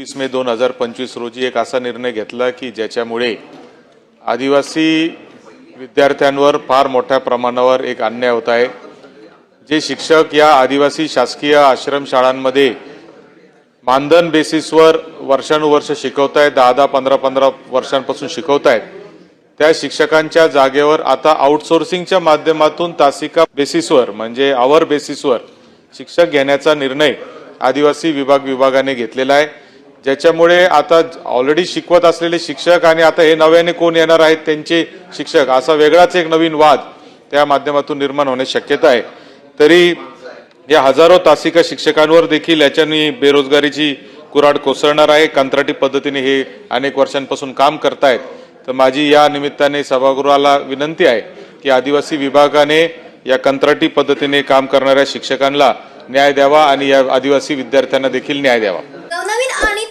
वीस मे दोन हजार पंचवीस रोजी एक असा निर्णय घेतला की ज्याच्यामुळे आदिवासी विद्यार्थ्यांवर फार मोठ्या प्रमाणावर एक अन्याय होत आहे. जे शिक्षक या आदिवासी शासकीय आश्रमशाळांमध्ये मानधन बेसिसवर वर्षानुवर्ष शिकवत आहेत दहा दहा पंधरा पंधरा वर्षांपासून शिकवत आहेत त्या शिक्षकांच्या जागेवर आता आउटसोर्सिंगच्या माध्यमातून तासिका बेसिसवर म्हणजे आवर बेसिसवर शिक्षक घेण्याचा निर्णय आदिवासी विभाग विभागाने घेतलेला आहे. ज्याच्यामुळे आता ऑलरेडी शिकवत असलेले शिक्षक आणि आता हे नव्याने कोण येणार आहेत त्यांचे शिक्षक असा वेगळाच एक नवीन वाद त्या माध्यमातून निर्माण होण्याची शक्यता आहे. तरी या हजारो तासिका शिक्षकांवर देखील याच्यानी बेरोजगारीची कुराड कोसळणार आहे. कंत्राटी पद्धतीने हे अनेक वर्षांपासून काम करतायत. तर माझी या निमित्ताने सभागृहाला विनंती आहे की आदिवासी विभागाने या कंत्राटी पद्धतीने काम करणाऱ्या शिक्षकांना न्याय द्यावा आणि या आदिवासी विद्यार्थ्यांना देखील न्याय द्यावा.